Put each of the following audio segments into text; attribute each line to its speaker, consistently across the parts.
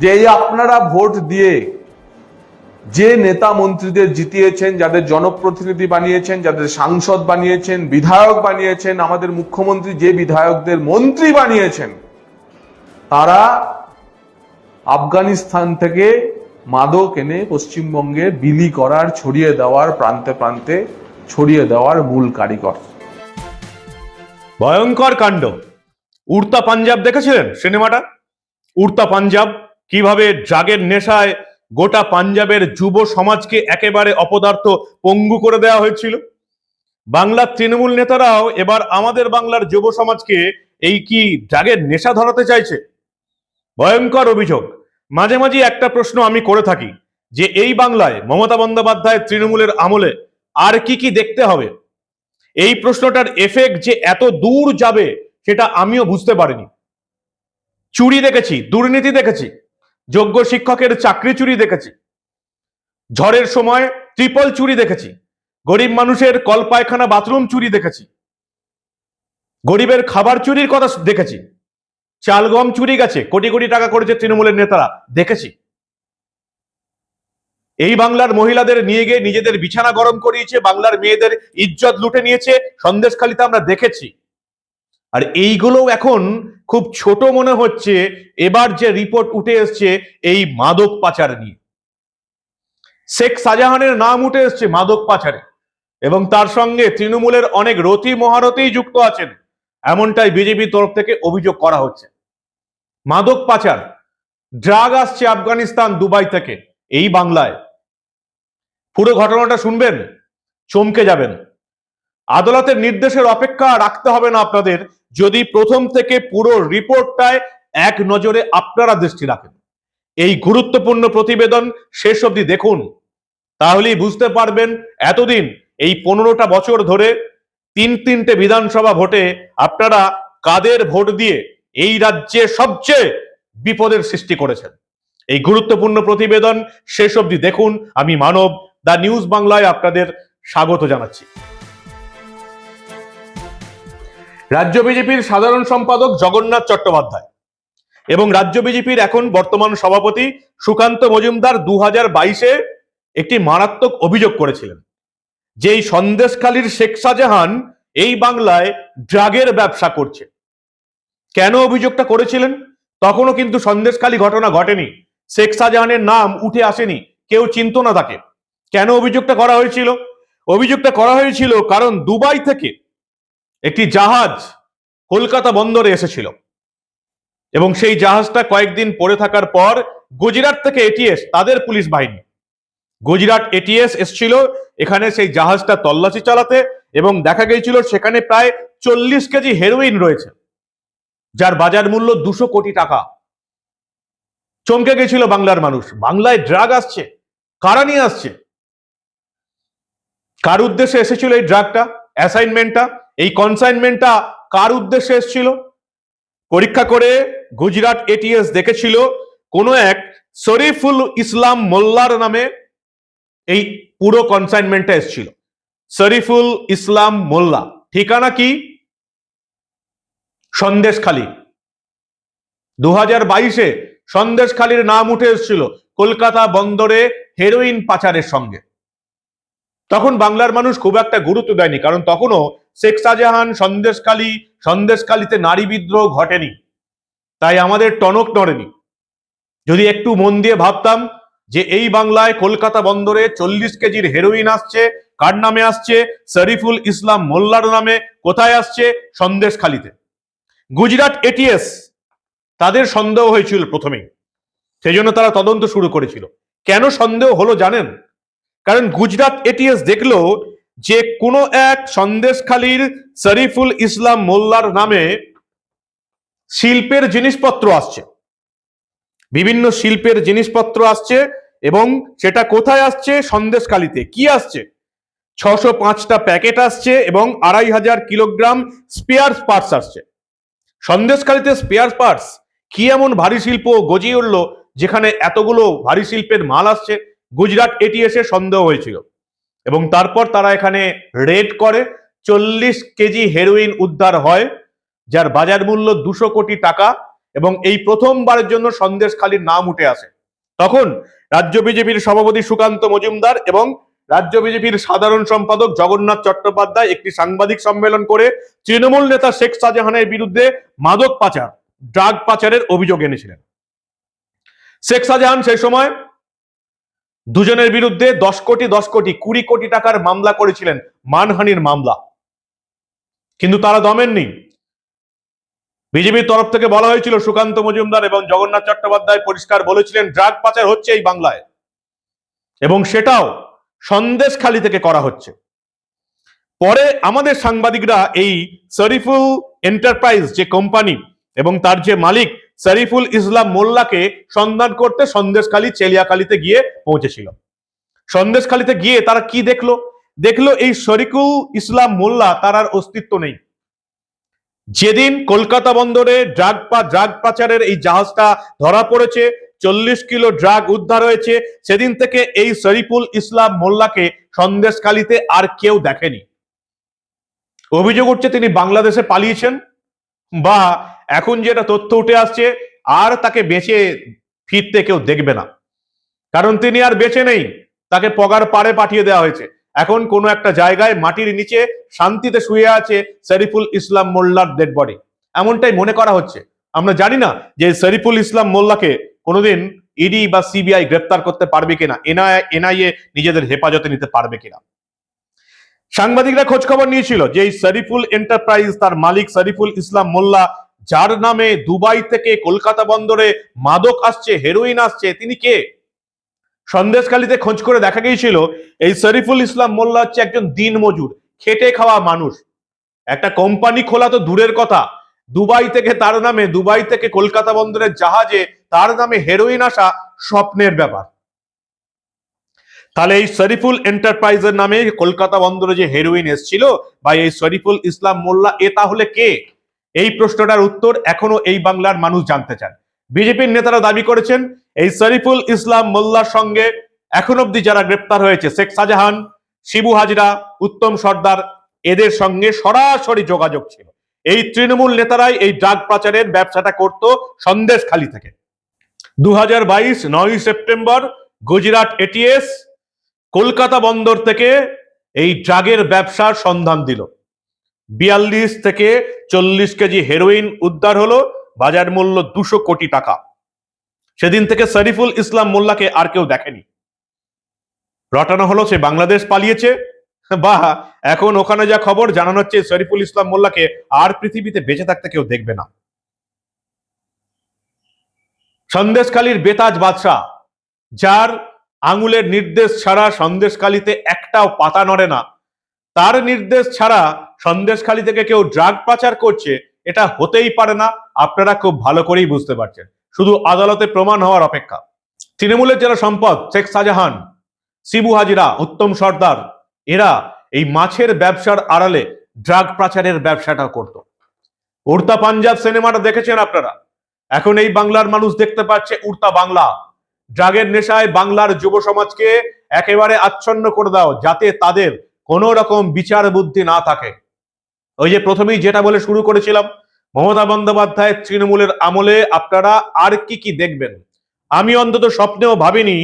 Speaker 1: যে এই আপনারা ভোট দিয়ে যে নেতা মন্ত্রীদের জিতিয়েছেন, যাদের জনপ্রতিনিধি বানিয়েছেন, যাদের সাংসদ বানিয়েছেন, বিধায়ক বানিয়েছেন, আমাদের মুখ্যমন্ত্রী যে বিধায়কদের মন্ত্রী বানিয়েছেন, তারা আফগানিস্তান থেকে মাদক এনে পশ্চিমবঙ্গে বিলি করার, ছড়িয়ে দেওয়ার, প্রান্তে প্রান্তে ছড়িয়ে দেওয়ার মূল কারিগর।
Speaker 2: ভয়ঙ্কর কাণ্ড। উড়তা পাঞ্জাব দেখেছিলেন সিনেমাটা? উড়তা পাঞ্জাব কীভাবে ড্রাগের নেশায় গোটা পাঞ্জাবের যুব সমাজকে একেবারে অপদার্থ পঙ্গু করে দেওয়া হয়েছিল? বাংলার তৃণমূল নেতারাও এবার আমাদের বাংলার যুব সমাজকে এই কি ড্রাগের নেশা ধরাতে চাইছে? ভয়ঙ্কর অভিযোগ। মাঝে মাঝে একটা প্রশ্ন আমি করে থাকি, যে এই বাংলায় মমতা বন্দ্যোপাধ্যায় তৃণমূলের আমলে আর কি কি দেখতে হবে? এই প্রশ্নটার এফেক্ট যে এত দূর যাবে, সেটা আমিও বুঝতে পারিনি। চুরি দেখেছি, দুর্নীতি দেখেছি যোগ্য শিক্ষকের চাকরি চুরি দেখেছি। ঝড়ের সময় ট্রিপল চুরি দেখেছি। গরিব মানুষের কল পায়খানা বাথরুম চুরি দেখেছি। গরিবের খাবার চুরির কথা দেখেছি। চাল গম চুরি গেছে, কোটি কোটি টাকা করেছে তৃণমূলের নেতারা, দেখেছি। এই বাংলার মহিলাদের নিয়ে গিয়ে নিজেদের বিছানা গরম করিয়েছে, বাংলার মেয়েদের ইজ্জত লুটে নিয়েছে, সন্দেশখালিতে আমরা দেখেছি। আর এইগুলো এখন খুব ছোট মনে হচ্ছে, এবার যে রিপোর্ট উঠে এসছে এই মাদক পাচার নিয়ে। শেখ শাহজাহানের নাম উঠে এসছে মাদক পাচারে এবং তার সঙ্গে তৃণমূলের অনেক রথী মহারথী যুক্ত আছেন, এমনটাই বিজেপির তরফ থেকে অভিযোগ করা হচ্ছে। মাদক পাচার ড্রাগ আসছে আফগানিস্তান দুবাই থেকে, এই বাংলায়। পুরো ঘটনাটা শুনবেন, চমকে যাবেন। আদালতের নির্দেশের অপেক্ষা রাখতে হবে না আপনাদের। যদি প্রথম থেকে পুরো রিপোর্টটায় এক নজরে আপনারা দৃষ্টি রাখেন। এই গুরুত্বপূর্ণ প্রতিবেদন শেষ অবধি দেখুন। তাহলেই বুঝতে পারবেন এতদিন, এই পনেরোটা বছর ধরে তিন তিনটে বিধানসভা ভোটে আপনারা কাদের ভোট দিয়ে এই রাজ্যে সবচেয়ে বিপদের সৃষ্টি করেছেন। এই গুরুত্বপূর্ণ প্রতিবেদন শেষ অবধি দেখুন। আমি মানব দা নিউজ বাংলায় আপনাদের স্বাগত জানাচ্ছি। রাজ্য বিজেপির সাধারণ সম্পাদক জগন্নাথ চট্টোপাধ্যায় এবং রাজ্য বিজেপির এখন বর্তমান সভাপতি সুকান্ত মজুমদার দু হাজার বাইশে একটি মারাত্মক অভিযোগ করেছিলেন। যে এই সন্দেশখালীর শেখ শাহজাহান এই বাংলায় ড্রাগের ব্যবসা করছে। কেন অভিযোগটা করেছিলেন? তখনও কিন্তু সন্দেশখালী ঘটনা ঘটেনি। শেখ শাহজাহানের নাম উঠে আসেনি। কেউ চিনত না তাকে। কেন অভিযোগটা করা হয়েছিল? অভিযোগটা করা হয়েছিল কারণ দুবাই থেকে একটি জাহাজ কলকাতা বন্দরে এসেছিল। এবং সেই জাহাজটা কয়েকদিন পড়ে থাকার পর গুজরাট থেকে এটিএস তাদের পুলিশ বাহিনী, গুজরাট এটিএস এসছিল। এখানে সেই জাহাজটা তল্লাশি চালাতে এবং দেখা গিয়েছিল সেখানে প্রায় চল্লিশ কেজি হেরোইন রয়েছে, যার বাজার মূল্য দুশো কোটি টাকা। চমকে গেছিল বাংলার মানুষ। বাংলায় ড্রাগ আসছে, কারা নিয়ে আসছে? কার উদ্দেশ্যে এসেছিল এই ড্রাগটা অ্যাসাইনমেন্টটা এই কনসাইনমেন্টটা কার উদ্দেশ্যে এসেছিল? পরীক্ষা করে গুজরাট এটিএস দেখেছিল, কোনো এক শরীফুল ইসলাম মোল্লার নামে এই পুরো কনসাইনমেন্টটা এসেছিল। শরীফুল ইসলাম মোল্লা, ঠিকানা কি? সন্দেশখালী। দু হাজার বাইশে সন্দেশখালীর নাম উঠে এসেছিল কলকাতা বন্দরে হেরোইন পাচারের সঙ্গে। তখন বাংলার মানুষ খুব একটা গুরুত্ব দেয়নি, কারণ তখনও শেখ শাহজাহান সন্দেশখালী, সন্দেশখালীতে নারী বিদ্রোহ ঘটেনি। তাই আমাদের টনক নড়েনি। যদি একটু মন দিয়ে ভাবতাম যে এই বাংলায় কলকাতা বন্দরে চল্লিশ কেজির হেরোইন আসছে, কার নামে আসছে? শরীফুল ইসলাম মোল্লার নামে। কোথায় আসছে? সন্দেশখালীতে। গুজরাট এটিএস তাদের সন্দেহ হয়েছিল প্রথমেই। সেই জন্য তারা তদন্ত শুরু করেছিল। কেন সন্দেহ হলো জানেন? কারণ গুজরাট এটিএস দেখল যে কোনো এক সন্দেশখালীর শরীফুল ইসলাম মোল্লার নামে শিল্পের জিনিসপত্র আসছে। বিভিন্ন শিল্পের জিনিসপত্র আসছে এবং সেটা কোথায় আসছে? সন্দেশখালীতে। কি আসছে? ছশো পাঁচটা প্যাকেট আসছে এবং আড়াই হাজার কিলোগ্রাম স্পেয়ার পার্টস আসছে। সন্দেশখালীতে স্পেয়ার পার্টস। কি এমন ভারী শিল্প গজিয়ে উঠল যেখানে এতগুলো ভারী শিল্পের মাল আসছে? গুজরাট এটিএসে সন্দেহ হয়েছিল। এবং তারপর তারা এখানে রেড করে চল্লিশ কেজি হেরোইন উদ্ধার হয়, যার বাজার মূল্য দুশো কোটি টাকা এবং এই প্রথমবারের জন্য সন্দেশখালীর নাম উঠে আসে। তখন রাজ্য বিজেপির সভাপতি সুকান্ত মজুমদার এবং রাজ্য বিজেপির সাধারণ সম্পাদক জগন্নাথ চট্টোপাধ্যায় একটি সাংবাদিক সম্মেলন করে তৃণমূল নেতা শেখ শাহজাহানের বিরুদ্ধে মাদক পাচার, ড্রাগ পাচারের অভিযোগ এনেছিলেন। শেখ শাহজাহান সেই সময় দুজনের বিরুদ্ধে দশ কোটি দশ কোটি, কুড়ি কোটি টাকার মামলা করেছিলেন, মানহানির মামলা। কিন্তু তারা দমেননি। বিজেপির তরফ থেকে বলা হয়েছিল, সুকান্ত মজুমদার এবং জগন্নাথ চট্টোপাধ্যায় পরিষ্কার বলেছিলেন, ড্রাগ পাচার হচ্ছে এই বাংলায়। এবং সেটাও সন্দেশখালি থেকে করা হচ্ছে। পরে আমাদের সাংবাদিকরা এই শরীফুল এন্টারপ্রাইজ যে কোম্পানি এবং তার যে মালিক শরীফুল ইসলাম মোল্লাকে সন্ধান করতে সন্দেশখালী চেলিয়াখালীতে গিয়ে পৌঁছেছিল। সন্দেশখালীতে গিয়ে তারা কি দেখল? দেখল এই শরিকুল ইসলাম মোল্লা তার আর অস্তিত্ব নেই। যেদিন কলকাতা বন্দরে ড্রাগ পা, ড্রাগ পাচারের এই জাহাজটা ধরা পড়েছে, চল্লিশ কিলো ড্রাগ উদ্ধার হয়েছে, সেদিন থেকে এই শরীফুল ইসলাম মোল্লাকে সন্দেশখালীতে আর কেউ দেখেনি। অভিযোগ উঠছে তিনি বাংলাদেশে পালিয়েছেন বা এখন যেটা তথ্য উঠে আসছে, আর তাকে বেঁচে ফিরতে কেউ দেখবে না। কারণ তিনি আর বেঁচে নেই, তাকে পগার পাড়ে পাঠিয়ে দেওয়া হয়েছে। এখন কোনো একটা জায়গায় মাটির নিচে শান্তিতে শুয়ে আছে শরীফুল ইসলাম মোল্লার ডেড বডি এমনটাই মনে করা হচ্ছে। আমরা জানি না যে শরীফুল ইসলাম মোল্লাকে কোনোদিন ইডি বা সিবিআই গ্রেপ্তার করতে পারবে কিনা, এনআই, এনআইএ নিজেদের হেফাজতে নিতে পারবে কিনা। সাংবাদিকরা খোঁজ খবর নিয়েছিল যে এই শরীফুল এন্টারপ্রাইজ তার মালিক শরীফুল ইসলাম মোল্লা যার নামে দুবাই থেকে কলকাতা বন্দরে মাদক আসছে হেরোইন আসছে, তিনি কে? সন্দেশখালীতে খোঁজ করে দেখা গিয়েছিল, এই শরীফুল ইসলাম মোল্লা হচ্ছে একজন দিন মজুর, খেটে খাওয়া মানুষ। একটা কোম্পানি খোলা তো দূরের কথা। দুবাই থেকে তার নামে, দুবাই থেকে কলকাতা বন্দরের জাহাজে তার নামে হেরোইন আসা স্বপ্নের ব্যাপার। তাহলে এই শরীফুল এন্টারপ্রাইজের নামে কলকাতা বন্দরে যে হেরোইন এসছিল, বা এই শরীফুল ইসলাম মোল্লা, এ তাহলে কে? এই প্রশ্নটার উত্তর এখনও এই বাংলার মানুষ জানতে চান। বিজেপির নেতারা দাবি করেছেন, এই শরীফুল ইসলাম মোল্লার সঙ্গে এখন অব্দি যারা গ্রেপ্তার হয়েছে, শেখ শাহজাহান, শিবু হাজরা, উত্তম সর্দার, এদের সঙ্গে সরাসরি যোগাযোগ ছিল। এই তৃণমূল নেতারাই এই ড্রাগ পাচারের ব্যবসাটা করত সন্দেশখালি থেকে। দু হাজার বাইশ, নয় সেপ্টেম্বর, গুজরাট এটিএস কলকাতা বন্দর থেকে এই ড্রাগের ব্যবসার সন্ধান দিল। বিয়াল্লিশ থেকে চল্লিশ কেজি হেরোইন উদ্ধার হলো, বাজার মূল্য দুশো কোটি টাকা। সেদিন থেকে শরীফুল ইসলাম মোল্লাকে আর কেউ দেখেনি। রটানো হলো, সে বাংলাদেশ পালিয়েছে। বা এখন ওখানে যা খবর জানানো হচ্ছে শরীফুল ইসলাম মোল্লাকে আর পৃথিবীতে বেঁচে থাকতে কেউ দেখবে না। সন্দেশখালীর বেতাজ বাদশাহ, যার আঙুলের নির্দেশ ছাড়া সন্দেশকালীতে একটাও পাতা নড়ে না তার নির্দেশ ছাড়া সন্দেশখালী থেকে কেউ ড্রাগ পাচার করছে, এটা হতেই পারে না। আপনারা খুব ভালো করেই বুঝতে পারছেন। শুধু আদালতে প্রমাণ হওয়ার অপেক্ষা। তৃণমূলের যারা সম্পদ, শেখ শাহজাহান, শিবু হাজিরা, উত্তম সর্দার, এরা এই মাছের ব্যবসার আড়ালে ড্রাগ পাচারের ব্যবসাটা করত। উড়তা পাঞ্জাব সিনেমাটা দেখেছেন আপনারা? এখন এই বাংলার মানুষ দেখতে পাচ্ছে উড়তা বাংলা। ড্রাগের নেশায় বাংলার যুব সমাজকে একেবারে আচ্ছন্ন করে দাও, যাতে তাদের কোন রকম বিচার বুদ্ধি না থাকে। ওই যে প্রথমেই যেটা বলে শুরু করেছিলাম, মমতা বন্দ্যোপাধ্যায় তৃণমূলের আমলে আপনারা আর কি কি দেখবেন? আমি অন্তত স্বপ্নেও ভাবিনি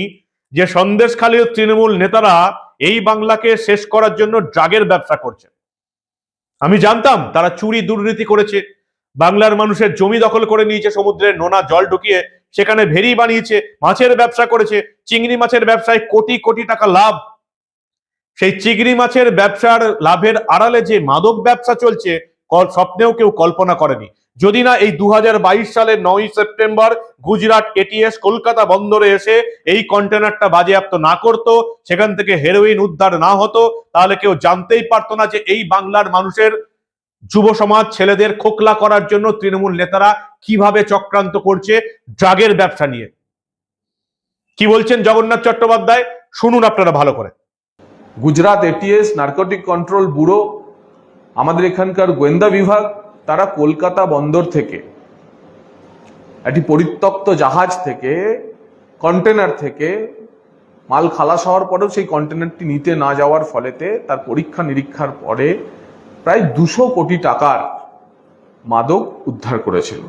Speaker 2: যে সন্দেশখালীর তৃণমূল নেতারা এই বাংলাকে শেষ করার জন্য ড্রাগের ব্যবসা করছে। আমি জানতাম তারা চুরি দুর্নীতি করেছে, বাংলার মানুষের জমি দখল করে নিয়েছে সমুদ্রের নোনা জল ঢুকিয়ে সেখানে ভেরি বানিয়েছে, মাছের ব্যবসা করেছে, চিংড়ি মাছের ব্যবসায় কোটি কোটি টাকা লাভ সেই চিংড়ি মাছের ব্যবসার লাভের আড়ালে যে মাদক ব্যবসা চলছে স্বপ্নেও কেউ কল্পনা করেনি। যদি না এই দু হাজার বাইশ সালের নয় সেপ্টেম্বর গুজরাট এটিএস কলকাতা বন্দরে এসে এই কন্টেনারটা বাজেয়াপ্ত না করত, সেখান থেকে হেরোইন উদ্ধার না হতো, তাহলে কেউ জানতেই পারতো না যে এই বাংলার মানুষের যুব সমাজ ছেলেদের খোকলা করার জন্য তৃণমূল নেতারা কীভাবে চক্রান্ত করছে ড্রাগের ব্যবসা নিয়ে। কি বলছেন জগন্নাথ চট্টোপাধ্যায়? শুনুন আপনারা ভালো করে।
Speaker 1: Gujarat ATS narcotic control bureau আমাদের এখানকার গোয়েন্দা বিভাগ, তারা কলকাতা বন্দর থেকে, একটি পরিত্যক্ত জাহাজ থেকে কন্টেনার থেকে মাল খালাস হওয়ার পরেও সেই কন্টেনারটি নিতে না যাওয়ার ফলেতে তার পরীক্ষা নিরীক্ষার পরে প্রায় দুশো কোটি টাকার মাদক উদ্ধার করেছিল।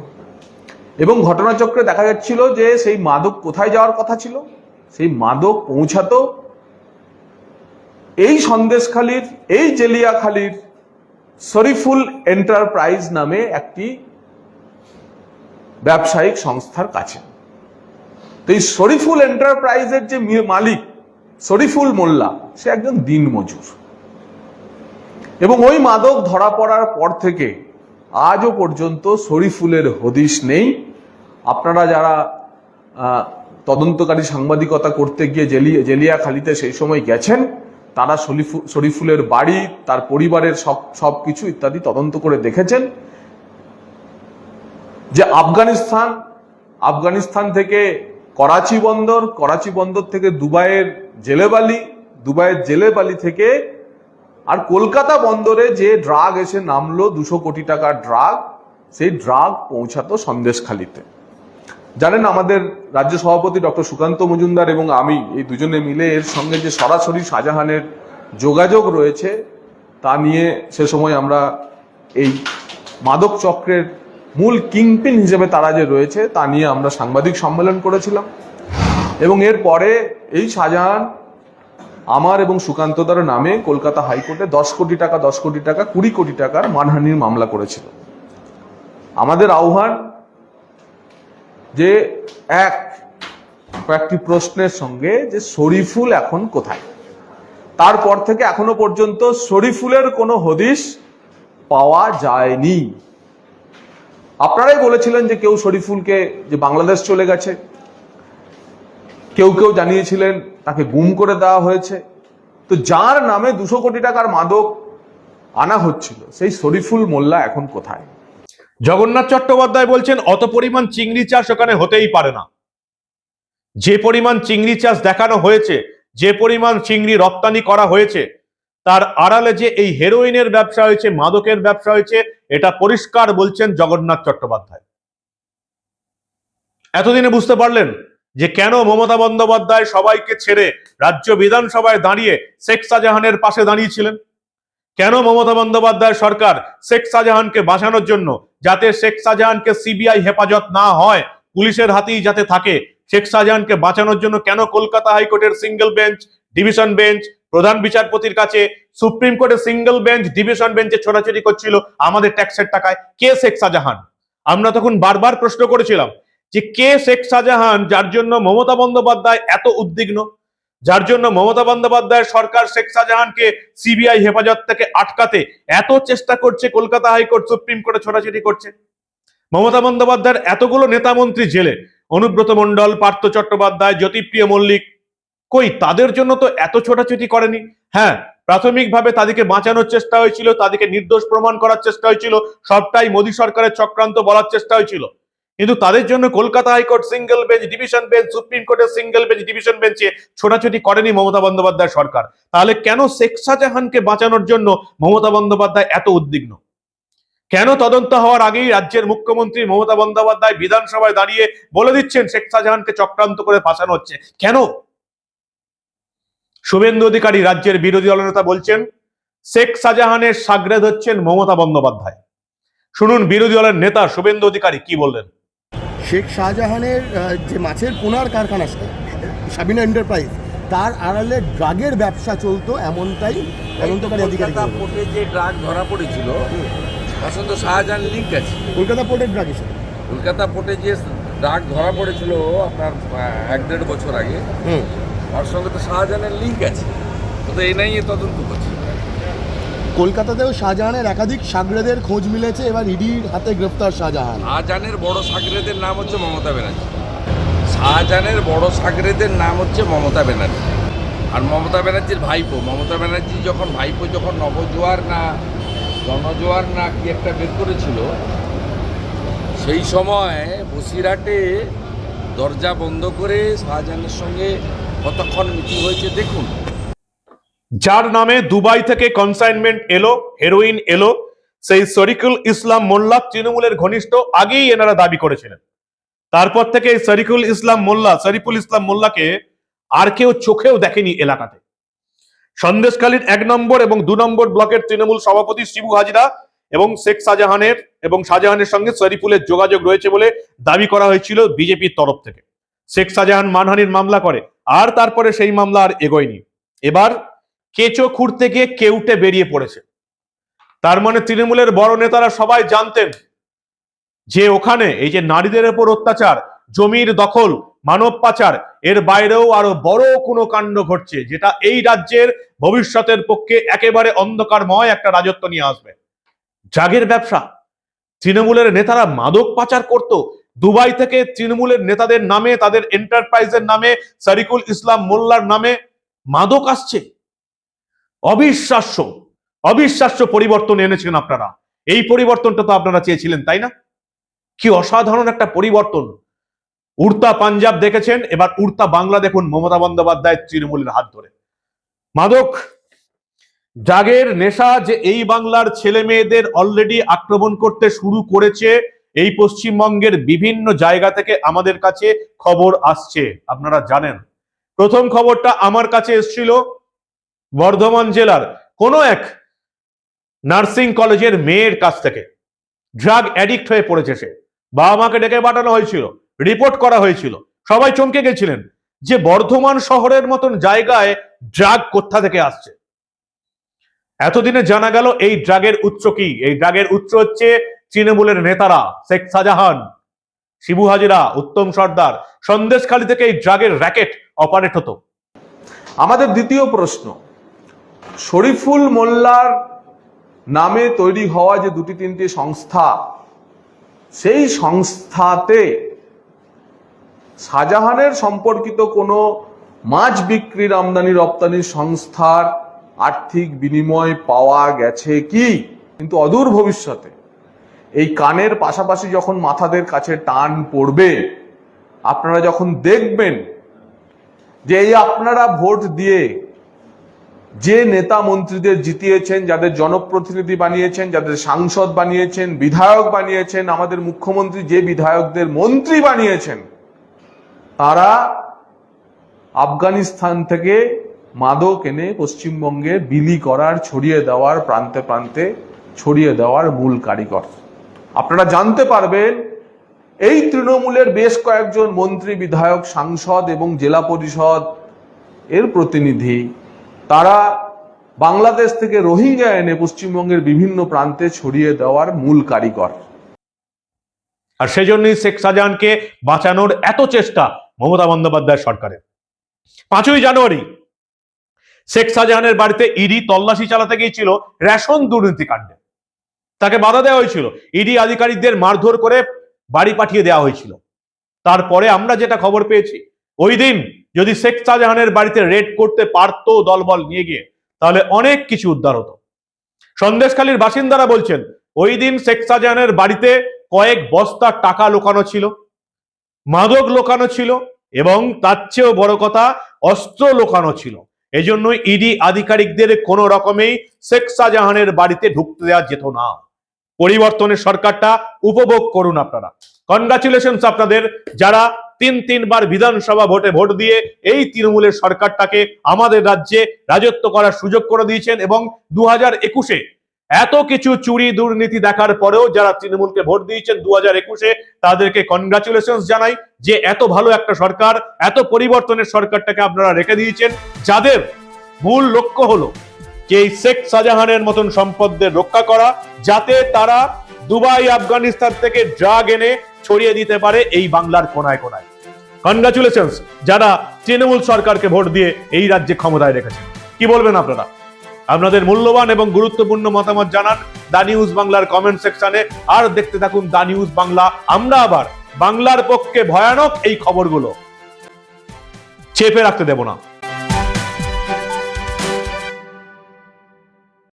Speaker 1: এবং ঘটনাচক্রে দেখা যাচ্ছিল যে সেই মাদক কোথায় যাওয়ার কথা ছিল? সেই মাদক পৌঁছাতো এই সন্দেশখালির, এই জেলিয়াখালির শরীফুল এন্টারপ্রাইজ নামে একটি ব্যবসায়িক সংস্থার কাছে। তো এই শরীফুল এন্টারপ্রাইজের যে মালিক শরীফুল মোল্লা, সে একজন দিনমজুর। এবং ওই মাদক ধরা পড়ার পর থেকে আজও পর্যন্ত শরীফুলের হদিশ নেই। আপনারা যারা তদন্তকারী সাংবাদিকতা করতে গিয়ে জেলিয়া জেলিয়াখালিতে সেই সময় গেছেন তারা শরীফু শরীফুলের বাড়ি, তার পরিবারের সব সব কিছু ইত্যাদি তদন্ত করে দেখেছেন যে আফগানিস্তান আফগানিস্তান থেকে করাচি বন্দর করাচি বন্দর থেকে দুবাইয়ের জেলেবালি দুবাইয়ের জেলেবালি থেকে আর কলকাতা বন্দরে যে ড্রাগ এসে নামলো দুশো কোটি টাকার ড্রাগ, সেই ড্রাগ পৌঁছাতো সন্দেশখালিতে। জানেন আমাদের রাজ্য সভাপতি ডক্টর সুকান্ত মজুমদার এবং আমি, এই দুজনে মিলে এর সঙ্গে যে সরাসরি শাহজাহানের যোগাযোগ রয়েছে, তা নিয়ে সে সময় আমরা এই মাদক চক্রের মূল কিংপিন হিসেবে তারা যে রয়েছে, তা নিয়ে আমরা সাংবাদিক সম্মেলন করেছিলাম। এবং এর পরে এই শাহজাহান আমার এবং সুকান্তদার নামে কলকাতা হাইকোর্টে দশ কোটি টাকা, দশ কোটি টাকা, কুড়ি কোটি টাকার মানহানির মামলা করেছিল। আমাদের আহ্বান যে এক, কয়েকটি প্রশ্নের সঙ্গে যে শরীফুল এখন কোথায়? তারপর থেকে এখনও পর্যন্ত শরীফুলের কোনো হদিশ পাওয়া যায়নি। আপনারাই বলেছিলেন যে কেউ শরীফুলকে যে বাংলাদেশ চলে গেছে, কেউ কেউ জানিয়েছিলেন তাকে গুম করে দেওয়া হয়েছে। তো যার নামে দুশো কোটি টাকার মাদক আনা হচ্ছিল, সেই শরীফুল মোল্লা এখন কোথায়?
Speaker 2: জগন্নাথ চট্টোপাধ্যায় বলছেন, অত পরিমাণ চিংড়ি চাষ ওখানে হতেই পারে না। যে পরিমাণ চিংড়ি চাষ দেখানো হয়েছে, যে পরিমাণ চিংড়ি রপ্তানি করা হয়েছে, তার আড়ালে যে এই হেরোইনের ব্যবসা হয়েছে, মাদকের ব্যবসা হয়েছে, এটা পরিষ্কার বলছেন জগন্নাথ চট্টোপাধ্যায়। এতদিনে বুঝতে পারলেন যে কেন মমতা বন্দ্যোপাধ্যায় সবাইকে ছেড়ে রাজ্য বিধানসভায় দাঁড়িয়ে শেখ শাহজাহানের পাশে দাঁড়িয়েছিলেন? কেন মমতা বন্দ্যোপাধ্যায় সরকার শেখ শাহজাহানকে বাঁচানোর জন্য যাতে শেখ শাহজাহানকে সিবিআই হেফাজত না হয়, পুলিশের হাতেই যাতে থাকে, শেখ শাহজাহানকে বাঁচানোর জন্য কেন কলকাতা হাইকোর্টের সিঙ্গেল বেঞ্চ, ডিভিশন বেঞ্চ, প্রধান বিচারপতির কাছে সুপ্রিম কোর্টের সিঙ্গেল বেঞ্চ, ডিভিশন বেঞ্চে ছোটাছুটি করছিল আমাদের ট্যাক্সের টাকায়? কে শেখ শাহজাহান? আমরা তখন বারবার প্রশ্ন করেছিলাম যে কে শেখ শাহজাহান যার জন্য মমতা বন্দ্যোপাধ্যায় এত উদ্বিগ্ন? যার জন্য মমতা বন্দ্যোপাধ্যায় সরকার শেখ শাহজাহানকে সিবিআই হেফাজত থেকে আটকাতে এত চেষ্টা করছে, কলকাতা হাইকোর্ট, সুপ্রিম কোর্টে ছোটাছুটি করছে। মমতা বন্দ্যোপাধ্যায়ের এতগুলো নেতা মন্ত্রী জেলে, অনুব্রত মণ্ডল, পার্থ চট্টোপাধ্যায়, জ্যোতিপ্রিয় মল্লিক, কই তাদের জন্য তো এত ছোটাছুটি করেনি? হ্যাঁ প্রাথমিকভাবে তাদেরকে বাঁচানোর চেষ্টা হয়েছিল, তাদেরকে নির্দোষ প্রমাণ করার চেষ্টা হয়েছিল, সবটাই মোদী সরকারের চক্রান্ত বলার চেষ্টা হয়েছিল। কিন্তু তাদের জন্য Kolkata high court single bench, division bench, supreme কোর্টের সিঙ্গেল বেঞ্চ, ডিভিশন বেঞ্চে ছোটাছুটি করেনি মমতা বন্দ্যোপাধ্যায় সরকার। তাহলে কেন শেখ শাহজাহানকে বাঁচানোর জন্য মমতা বন্দ্যোপাধ্যায় এত উদ্বিগ্ন? কেন তদন্ত হওয়ার আগেই রাজ্যের মুখ্যমন্ত্রী মমতা বন্দ্যোপাধ্যায় বিধানসভায় দাঁড়িয়ে বলে দিচ্ছেন শেখ শাহজাহানকে চক্রান্ত করে ফাঁসানো হচ্ছে? কেন? শুভেন্দু অধিকারী রাজ্যের বিরোধী দলনেতা বলছেন, শেখ শাহজাহানের সাগরেদ হচ্ছেন মমতা বন্দ্যোপাধ্যায়। শুনুন, বিরোধী দলের নেতা শুভেন্দু অধিকারী কি বললেন?
Speaker 3: শেখ শাহজাহানের যে মাছের পোনার কারখানা সাবিনা এন্টারপ্রাইজ তার আড়ালে ড্রাগের ব্যবসা চলতো এমনটাই তদন্তকারী
Speaker 4: কলকাতা পোর্টে যে ড্রাগ ধরা পড়েছিল তার তো শাহজাহান লিঙ্ক আছে।
Speaker 3: কলকাতা পোর্টের ড্রাগ হিসেবে
Speaker 4: কলকাতা পোর্টে যে ড্রাগ ধরা পড়েছিল আপনার এক দেড় বছর আগে
Speaker 3: হুম।
Speaker 4: তার সঙ্গে তো শাহজাহানের লিঙ্ক আছে। তো নাই তদন্ত করছে
Speaker 3: কলকাতাতেও শাহজাহানের একাধিক সাগরেদের খোঁজ মিলেছে। এবার ইডির হাতে গ্রেফতার শাহজাহান।
Speaker 4: শাহজাহানের বড় সাগরেদের নাম হচ্ছে মমতা ব্যানার্জি। শাহজাহানের বড় সাগরেদের নাম হচ্ছে মমতা ব্যানার্জি। আর মমতা ব্যানার্জির ভাইপো। মমতা ব্যানার্জি যখন ভাইপো, যখন নবজোয়ার না জনজোয়ার না কি একটা বের করেছিল, সেই সময় বসিরহাটে দরজা বন্ধ করে শাহজাহানের সঙ্গে কতক্ষণ মিটিং হয়েছে দেখুন।
Speaker 2: যার নামে দুবাই থেকে কনসাইনমেন্ট এলো হেরোইন এলো, সেই শরিকুল ইসলাম মোল্লা তৃণমূলের ঘনিষ্ঠ আগেই এনারা দাবি করেছিলেন। তারপর থেকে শরিকুল ইসলাম মোল্লা শরিফুল ইসলাম মোল্লাকে আর কেউ চোখেও দেখেনি এলাকাতে। সন্দেশকালীন এক নম্বর এবং দু নম্বর ব্লকের তৃণমূল সভাপতি শিবু হাজিরা এবং শেখ শাহজাহানের এবং শাহজাহানের সঙ্গে শরিফুলের যোগাযোগ রয়েছে বলে দাবি করা হয়েছিল বিজেপির তরফ থেকে। শেখ শাহজাহান মানহানির মামলা করে, আর তারপরে সেই মামলা আর এগোয়নি। এবার কেঁচো খুঁড়তে গিয়ে কেউটে বেরিয়ে পড়েছে। তার মানে তৃণমূলের বড় নেতারা সবাই জানতেন যে ওখানে এই যে নারীদের উপর অত্যাচার, জমির দখল, মানব পাচার, এর বাইরেও আরও বড় কোনো কাণ্ড ঘটছে, যেটা এই রাজ্যের ভবিষ্যতের পক্ষে একেবারে অন্ধকারময় একটা রাজত্ব নিয়ে আসবে। জাগের ব্যবসা, তৃণমূলের নেতারা মাদক পাচার করত। দুবাই থেকে তৃণমূলের নেতাদের নামে, তাদের এন্টারপ্রাইজের নামে, সারিকুল ইসলাম মোল্লার নামে মাদক আসছে। অবিশ্বাস্য অবিশ্বাস্য পরিবর্তন এনেছেন আপনারা। এই পরিবর্তনটা তো আপনারা চেয়েছিলেন, তাই না? কি অসাধারণ একটা পরিবর্তন। উড়তা পাঞ্জাব দেখেছেন, এবার উড়তা বাংলা দেখুন মমতা বন্দ্যোপাধ্যায় তৃণমূলের হাত ধরে। মাদক, জাগের নেশা যে এই বাংলার ছেলে মেয়েদের অলরেডি আক্রমণ করতে শুরু করেছে, এই পশ্চিমবঙ্গের বিভিন্ন জায়গা থেকে আমাদের কাছে খবর আসছে, আপনারা জানেন। প্রথম খবরটা আমার কাছে এসেছিল বর্ধমান জেলার কোনো এক নার্সিং কলেজের মেয়ের কাছ থেকে ড্রাগ অ্যাডিক্ট হয়ে পড়েছে সে। বাবা মাকে ডেকে পাঠানো হয়েছিল, রিপোর্ট করা হয়েছিল। সবাই চমকে গেছিলেন যে বর্ধমান শহরের মতন জায়গায় ড্রাগ কোথা থেকে আসছে। এতদিনে জানা গেল এই ড্রাগের উৎস কি? এই ড্রাগের উৎস হচ্ছে তৃণমূলের নেতারা, শেখ শাহজাহান, শিবু হাজিরা, উত্তম সর্দার। সন্দেশখালী থেকে এই ড্রাগের র্যাকেট অপারেট হতো।
Speaker 1: আমাদের দ্বিতীয় প্রশ্ন শরীফুল মোল্লার নামে তৈরি হওয়া যে দুটি তিনটি সংস্থা, সেই সংস্থাতে শাহজাহানের সম্পর্কিত কোনো মাছ বিক্রির আমদানি রপ্তানি সংস্থার আর্থিক বিনিময় পাওয়া গেছে কি? কিন্তু অদূর ভবিষ্যতে এই কানের পাশাপাশি যখন মাথাদের কাছে টান পড়বে, আপনারা যখন দেখবেন যে এই আপনারা ভোট দিয়ে যে নেতা মন্ত্রীদের জিতিয়েছেন, যাদের জনপ্রতিনিধি বানিয়েছেন, যাদের সাংসদ বানিয়েছেন, বিধায়ক বানিয়েছেন, আমাদের মুখ্যমন্ত্রী যে বিধায়কদের মন্ত্রী বানিয়েছেন, তারা আফগানিস্তান থেকে মাদক এনে পশ্চিমবঙ্গে বিলি করার, ছড়িয়ে দেওয়ার, প্রান্তে প্রান্তে ছড়িয়ে দেওয়ার মূল কারিগর। আপনারা জানতে পারবেন, এই তৃণমূলের বেশ কয়েকজন মন্ত্রী, বিধায়ক, সাংসদ এবং জেলা পরিষদ এর প্রতিনিধি তারা বাংলাদেশ থেকে রোহিঙ্গা এনে পশ্চিমবঙ্গের বিভিন্ন প্রান্তে ছড়িয়ে দেওয়ার মূল কারিগর।
Speaker 2: আর সেজন্যই শেখ শাহজাহানকে বাঁচানোর এত চেষ্টা মমতা বন্দ্যোপাধ্যায় সরকারের। পাঁচই জানুয়ারি, শেখ শাহজাহানের বাড়িতে ইডি তল্লাশি চালাতে গিয়েছিল রেশন দুর্নীতি কাণ্ডে তাকে বাধা দেওয়া হয়েছিল। ইডি আধিকারিকদের মারধর করে বাড়ি পাঠিয়ে দেওয়া হয়েছিল। তারপরে আমরা যেটা খবর পেয়েছি, ওই দিন যদি শেখ শাহজাহানের বাড়িতে রেড করতে পারতো দলবল নিয়ে গিয়ে, তাহলে অনেক কিছু উদ্ধার হতো। সন্দেশখালীর বাসিন্দারা বলছেন, ওই দিন শেখ শাহজাহানের বাড়িতে কয়েক বস্তা টাকা লোকানো ছিল, মাদক লোকানো ছিল এবং তার চেয়েও বড় কথা, অস্ত্র লোকানো ছিল। এজন্য ইডি আধিকারিকদের কোন রকমেই শেখ শাহজাহানের বাড়িতে ঢুকতে দেওয়া যেত না। পরিবর্তনের সরকারটা উপভোগ করুন আপনারা। কনগ্রাচুলেশন আপনাদের। যারা তিন তিনবার বিধানসভা ভোটে ভোট দিয়ে এই তৃণমূলের সরকারটাকে আমাদের রাজ্যে রাজত্ব করার সুযোগ করে দিয়েছেন এবং দু হাজার একুশে এত কিছু চুরি দুর্নীতি দেখার পরেও যারা তৃণমূলকে ভোট দিয়েছেন দু হাজার একুশে তাদেরকে কনগ্রাচুলেশন জানাই যে এত ভালো একটা সরকার, এত পরিবর্তনের সরকারটাকে আপনারা রেখে দিয়েছেন। যাদের মূল লক্ষ্য হলো যে এই শেখ শাহজাহানের মতন সম্পদদের রক্ষা করা, যাতে তারা দুবাই, আফগানিস্তান থেকে ড্রাগ এনে ছড়িয়ে দিতে পারে এই বাংলার কোনায় কোনায়। কনগ্রাচুলেশন যারা তৃণমূল সরকারকে ভোট দিয়ে এই রাজ্যে ক্ষমতায় রেখেছেন কি বলবেন আপনারা? আপনাদের মূল্যবান এবং গুরুত্বপূর্ণ মতামত জানান দা নিউজ বাংলার কমেন্ট সেকশনে আর দেখতে থাকুন দা নিউজ বাংলা। আমরা আবার বাংলার পক্ষে ভয়ানক এই খবরগুলো। চেপে রাখতে দেব না।